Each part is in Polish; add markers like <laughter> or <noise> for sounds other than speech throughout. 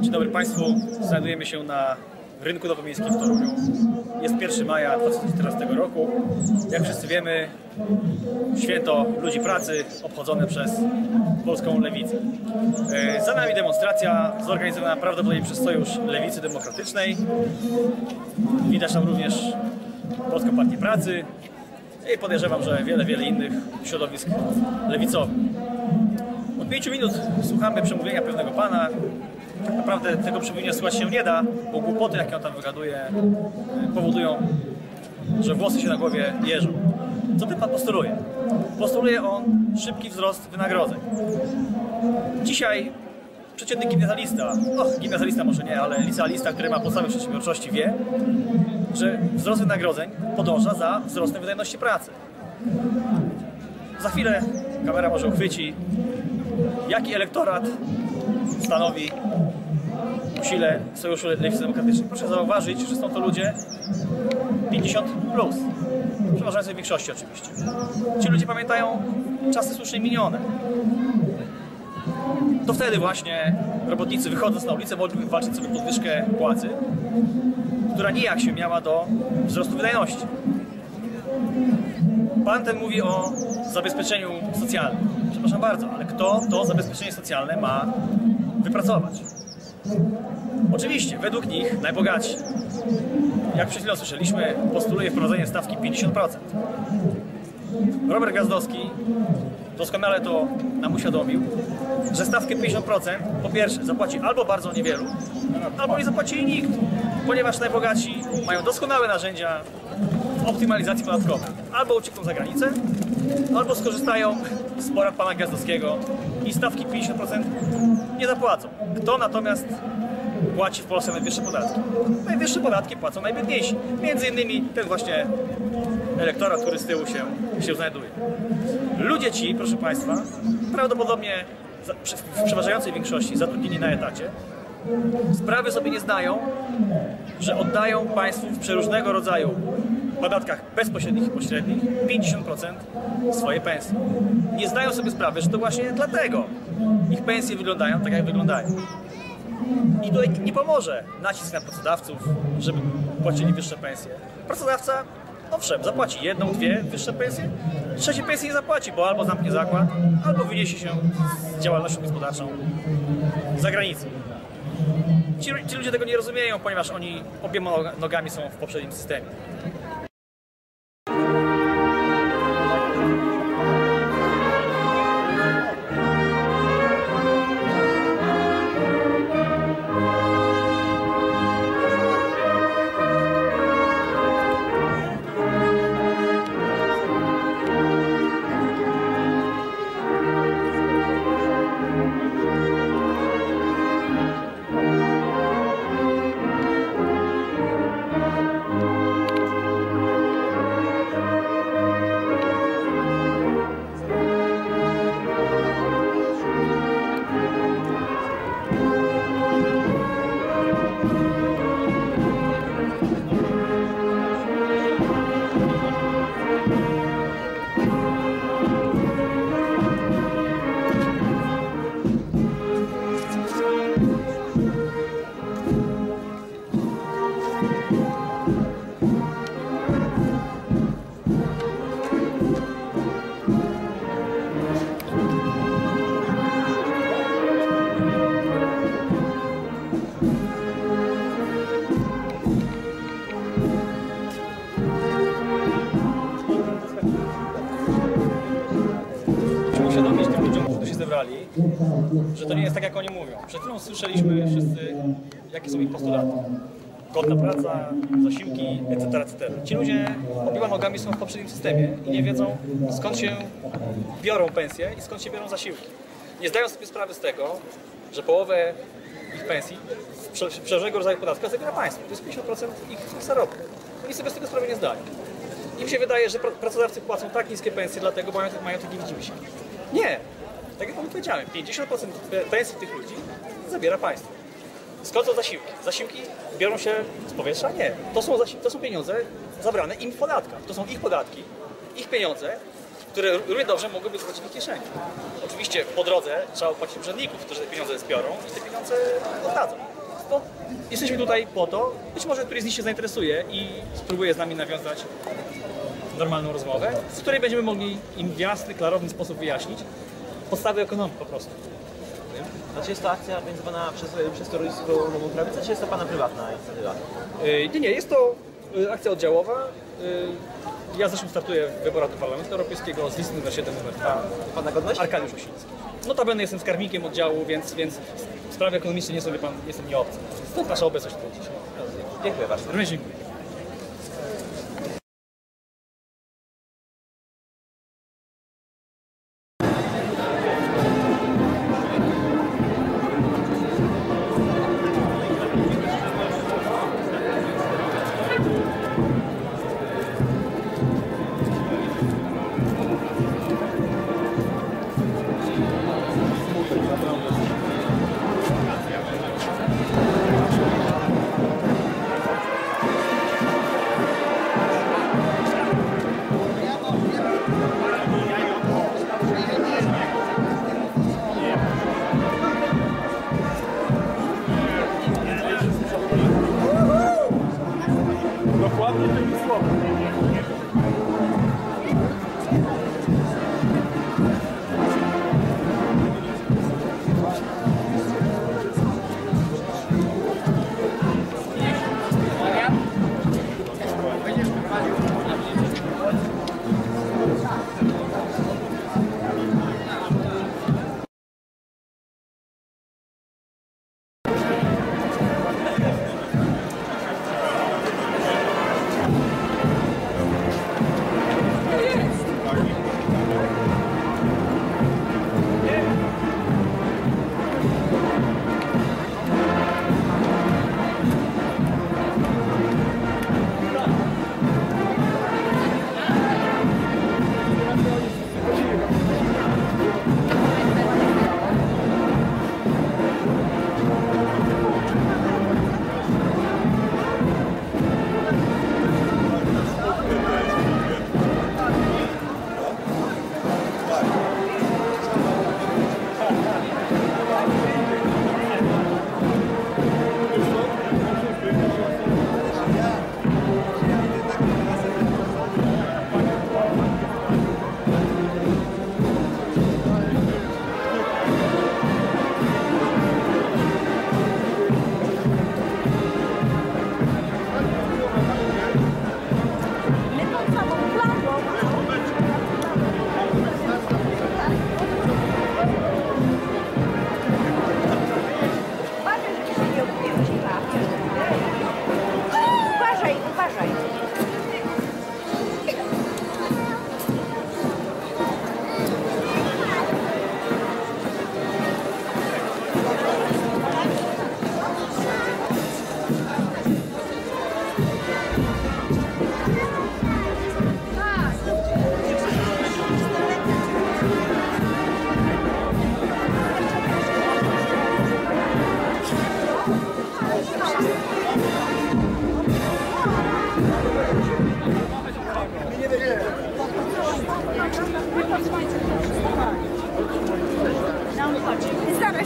Dzień dobry Państwu. Znajdujemy się na rynku nowomiejskim w Toruniu. Jest 1 maja 2014 roku. Jak wszyscy wiemy, święto ludzi pracy obchodzone przez polską lewicę. E, Za nami demonstracja zorganizowana prawdopodobnie przez Sojusz Lewicy Demokratycznej. Widać tam również Polską Partię Pracy i podejrzewam, że wiele, wiele innych środowisk lewicowych. Od 5 minut słuchamy przemówienia pewnego pana. Tak naprawdę tego przemówienia słuchać się nie da, bo głupoty, jakie on tam wygaduje, y, powodują, że włosy się na głowie jeżą. Co ten pan postuluje? Postuluje on szybki wzrost wynagrodzeń. Dzisiaj przeciętny gimnazjalista, no gimnazjalista może nie, ale licealista, który ma podstawy przedsiębiorczości wie, że wzrost wynagrodzeń podąża za wzrostem wydajności pracy. Za chwilę kamera może uchwyci, jaki elektorat stanowi sile Sojuszu Lewicy Demokratycznej. Proszę zauważyć, że są to ludzie 50 plus. Przeważającej większości oczywiście. Ci ludzie pamiętają czasy słusznie minione. To wtedy właśnie robotnicy wychodząc na ulicę mogli walczyć sobie podwyżkę płacy, która nijak się miała do wzrostu wydajności. Pan ten mówi o zabezpieczeniu socjalnym. Przepraszam bardzo, ale kto to zabezpieczenie socjalne ma wypracować? Oczywiście, według nich najbogatsi. Jak przed chwilą słyszeliśmy, postuluje wprowadzenie stawki 50%. Robert Gazdowski doskonale to nam uświadomił, że stawkę 50% po pierwsze zapłaci albo bardzo niewielu, albo nie zapłaci jej nikt, ponieważ najbogaci mają doskonałe narzędzia optymalizacji podatkowej. Albo uciekną za granicę, albo skorzystają z porad pana Gazdowskiego i stawki 50% nie zapłacą. Kto natomiast płaci w Polsce najwyższe podatki? Najwyższe podatki płacą najbiedniejsi. Między innymi ten właśnie elektorat, który z tyłu się, się znajduje. Ludzie ci, proszę Państwa, prawdopodobnie w przeważającej większości zatrudnieni na etacie, sprawy sobie nie zdają, że oddają państwu w przeróżnego rodzaju podatkach bezpośrednich i pośrednich 50% swojej pensji. Nie zdają sobie sprawy, że to właśnie dlatego ich pensje wyglądają tak, jak wyglądają. I tutaj nie pomoże nacisk na pracodawców, żeby płacili wyższe pensje. Pracodawca, owszem, zapłaci jedną, dwie wyższe pensje, trzeciej pensji nie zapłaci, bo albo zamknie zakład, albo wyniesie się z działalnością gospodarczą za granicę. Ci, ci ludzie tego nie rozumieją, ponieważ oni obiema nog- nogami są w poprzednim systemie. Przed chwilą słyszeliśmy wszyscy, jakie są ich postulaty. Godna praca, zasiłki, etc., etc. Ci ludzie obiema nogami są w poprzednim systemie i nie wiedzą, skąd się biorą pensje i skąd się biorą zasiłki. Nie zdają sobie sprawy z tego, że połowę ich pensji z prze- z przeróżnego rodzaju podatka zabiera państwo. To jest 50% ich, zarobku. Oni sobie z tego sprawy nie zdają. Im się wydaje, że pra- pracodawcy płacą tak niskie pensje dlatego, mają, mają takie widzimisię. Nie! Tak jak wam powiedziałem, 50% pe- pensji tych ludzi zabiera państwo. Skąd są zasiłki? Zasiłki biorą się z powietrza? Nie. To są, to są pieniądze zabrane im w podatkach. To są ich podatki, ich pieniądze, które równie dobrze mogłyby zostać w kieszeni. Oczywiście po drodze trzeba opłacić urzędników, którzy te pieniądze zbiorą i te pieniądze oddadzą. To jesteśmy tutaj po to, być może któryś z nich się zainteresuje i spróbuje z nami nawiązać normalną rozmowę, z której będziemy mogli im w jasny, klarowny sposób wyjaśnić podstawy ekonomii po prostu. A czy jest to akcja organizowana przez, przez Toruńską Nową Prawicę, czy jest to Pana prywatna inicjatywa? Yy, Nie, nie, jest to yy, akcja oddziałowa. Yy, Ja zresztą startuję w wyborach do Parlamentu Europejskiego z listy numer 7 numer 2. Pana godność? Arkadiusz Osiński. Notabene jestem skarbnikiem oddziału, więc, więc sprawy ekonomiczne nie są, wie pan, jestem nieobcy. Stąd nasza obecność tutaj dzisiaj. Dziękuję bardzo. Również dziękuję.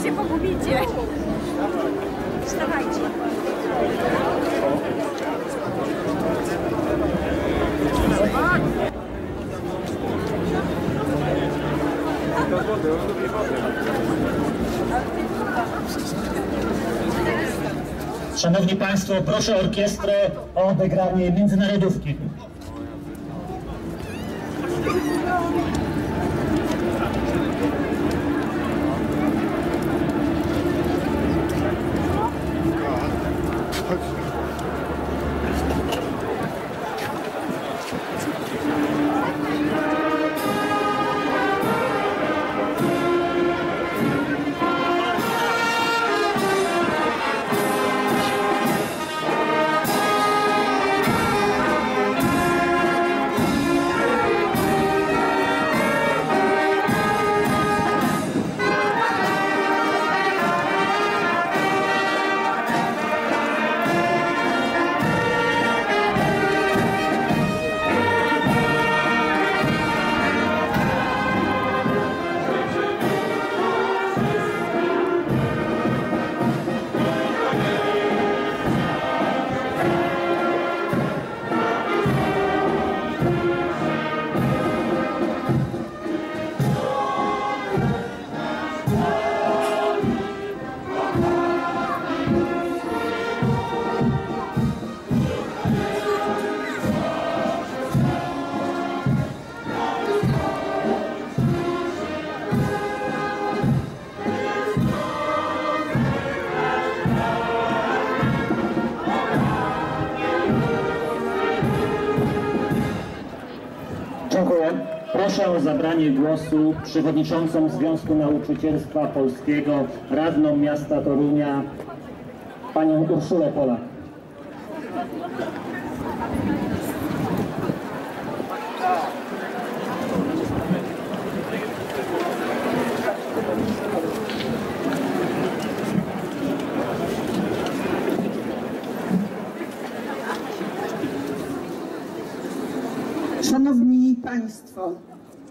Zaraz się pogubicie. Wstawajcie. Szanowni Państwo, proszę orkiestrę o odegranie międzynarodówki. Proszę o zabranie głosu przewodniczącą Związku Nauczycielstwa Polskiego, radną miasta Torunia, panią Urszulę Polak. Szanowni Państwo,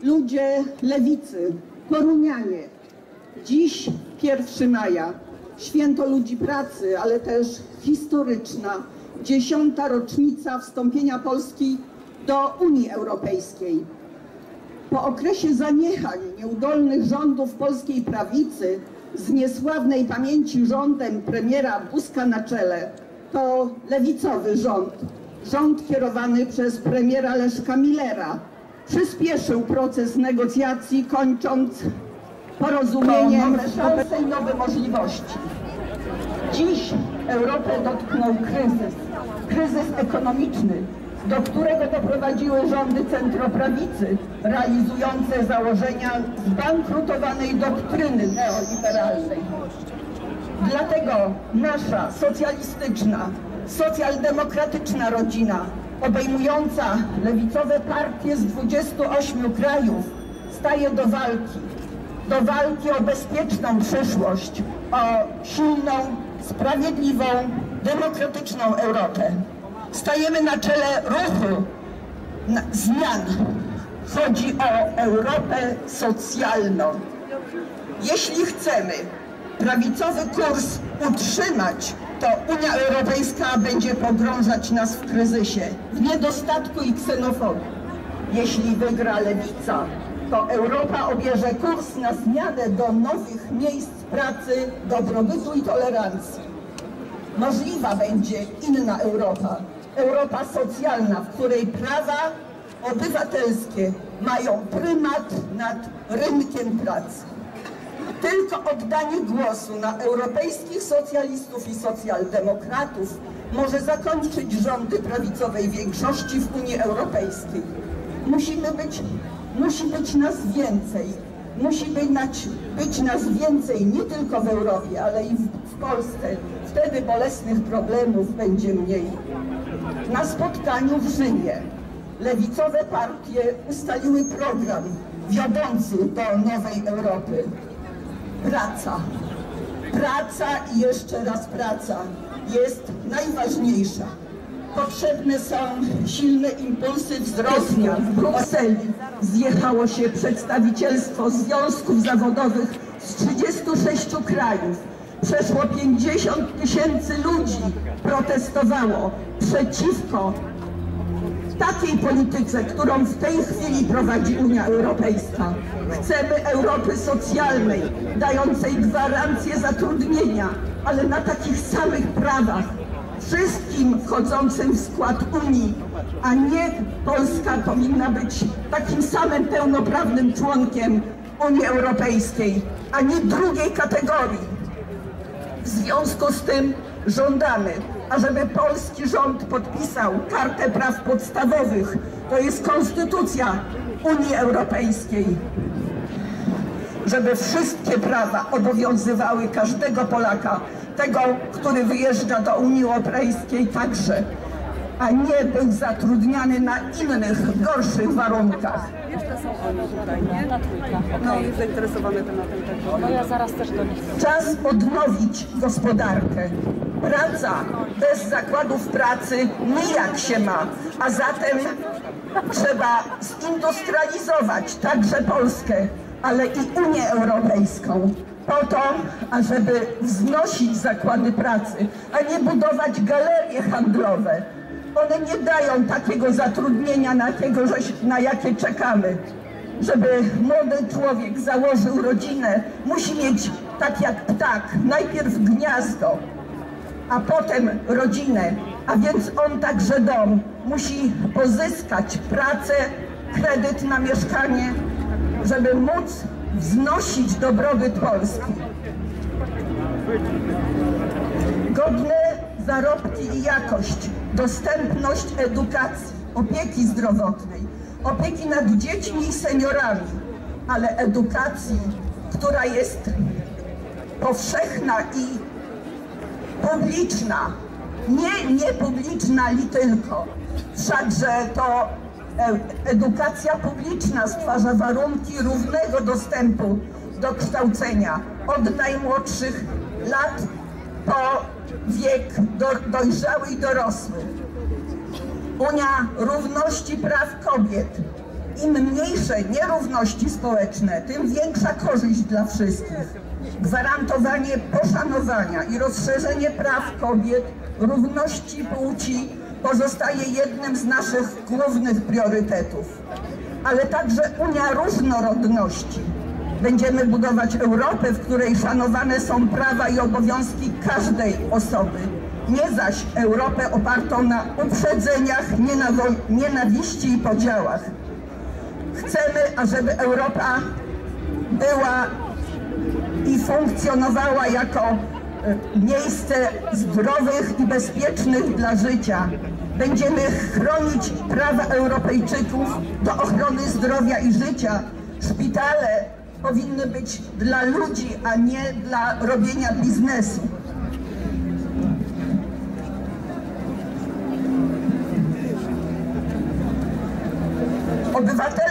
ludzie lewicy, Torunianie, dziś 1 maja, święto ludzi pracy, ale też historyczna, dziesiąta rocznica wstąpienia Polski do Unii Europejskiej. Po okresie zaniechań nieudolnych rządów polskiej prawicy z niesławnej pamięci rządem premiera Buzka na czele, to lewicowy rząd, rząd kierowany przez premiera Leszka Millera, przyspieszył proces negocjacji, kończąc porozumieniem szansę i nowe możliwości. Dziś Europę dotknął kryzys, kryzys ekonomiczny, do którego doprowadziły rządy centroprawicy, realizujące założenia zbankrutowanej doktryny neoliberalnej. Dlatego nasza socjalistyczna, socjaldemokratyczna rodzina, obejmująca lewicowe partie z 28 krajów, staje do walki. Do walki o bezpieczną przyszłość, o silną, sprawiedliwą, demokratyczną Europę. Stajemy na czele ruchu zmian. Chodzi o Europę socjalną. Jeśli chcemy prawicowy kurs utrzymać, to Unia Europejska będzie pogrążać nas w kryzysie, w niedostatku i ksenofobii. Jeśli wygra lewica, to Europa obierze kurs na zmianę do nowych miejsc pracy, dobrobytu i tolerancji. Możliwa będzie inna Europa. Europa socjalna, w której prawa obywatelskie mają prymat nad rynkiem pracy. Tylko oddanie głosu na europejskich socjalistów i socjaldemokratów może zakończyć rządy prawicowej większości w Unii Europejskiej. Musimy być, musi być nas więcej. Musi być, być nas więcej nie tylko w Europie, ale i w, w Polsce. Wtedy bolesnych problemów będzie mniej. Na spotkaniu w Rzymie lewicowe partie ustaliły program wiodący do nowej Europy. Praca. Praca i jeszcze raz praca jest najważniejsza. Potrzebne są silne impulsy wzrostu. W Brukseli zjechało się przedstawicielstwo związków zawodowych z 36 krajów. Przeszło 50 tysięcy ludzi protestowało przeciwko takiej polityce, którą w tej chwili prowadzi Unia Europejska. Chcemy Europy socjalnej, dającej gwarancję zatrudnienia, ale na takich samych prawach wszystkim wchodzącym w skład Unii, a nie Polska powinna być takim samym pełnoprawnym członkiem Unii Europejskiej, a nie drugiej kategorii. W związku z tym żądamy, ażeby polski rząd podpisał Kartę Praw Podstawowych, to jest Konstytucja Unii Europejskiej, żeby wszystkie prawa obowiązywały każdego Polaka, tego, który wyjeżdża do Unii Europejskiej także, a nie był zatrudniany na innych, gorszych warunkach. Jeszcze są oni tutaj, nie? No i zainteresowane tematem też. No ja zaraz też do nich. Czas odnowić gospodarkę. Praca bez zakładów pracy nijak się ma, a zatem trzeba zindustrializować także Polskę, ale i Unię Europejską po to, ażeby wznosić zakłady pracy, a nie budować galerie handlowe. One nie dają takiego zatrudnienia, na, jakiego, na jakie czekamy. Żeby młody człowiek założył rodzinę, musi mieć tak jak ptak, najpierw gniazdo, a potem rodzinę, a więc on także dom. Musi pozyskać pracę, kredyt na mieszkanie, żeby móc wznosić dobrobyt Polski. Godne zarobki i jakość, dostępność edukacji, opieki zdrowotnej, opieki nad dziećmi i seniorami, ale edukacji, która jest powszechna i publiczna, nie niepubliczna li tylko. Wszakże to e, edukacja publiczna stwarza warunki równego dostępu do kształcenia od najmłodszych lat po wiek do, dojrzały i dorosły. Unia Równości Praw Kobiet. Im mniejsze nierówności społeczne, tym większa korzyść dla wszystkich. Gwarantowanie poszanowania i rozszerzenie praw kobiet, równości płci pozostaje jednym z naszych głównych priorytetów. Ale także Unia Różnorodności. Będziemy budować Europę, w której szanowane są prawa i obowiązki każdej osoby, nie zaś Europę opartą na uprzedzeniach, nienawiści i podziałach. Chcemy, ażeby Europa była i funkcjonowała jako e, miejsce zdrowych i bezpiecznych dla życia. Będziemy chronić prawa Europejczyków do ochrony zdrowia i życia. Szpitale powinny być dla ludzi, a nie dla robienia biznesu. Obywatele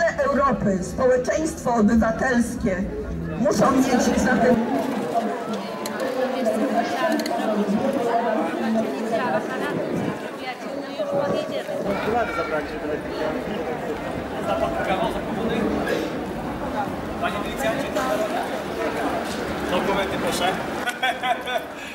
Europy, społeczeństwo obywatelskie muszą mieć za komuny? Panie milicjancie? Dokumenty proszę. <laughs>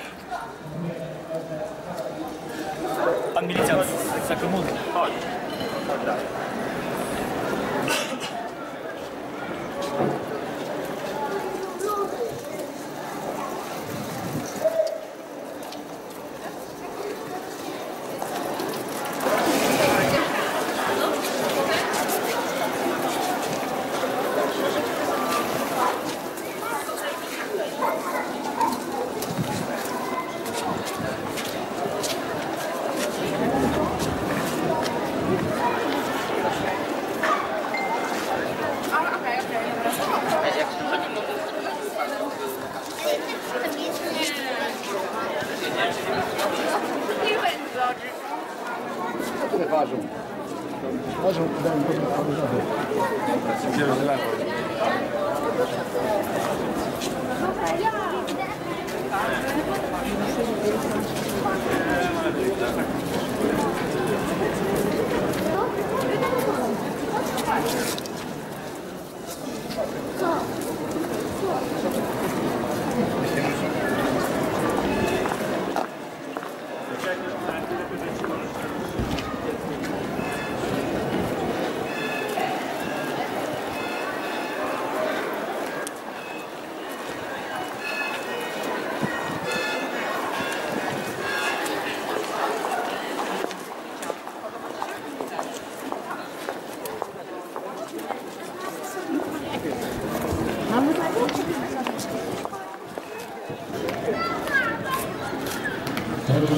走走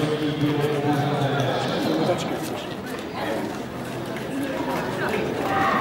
Thank you.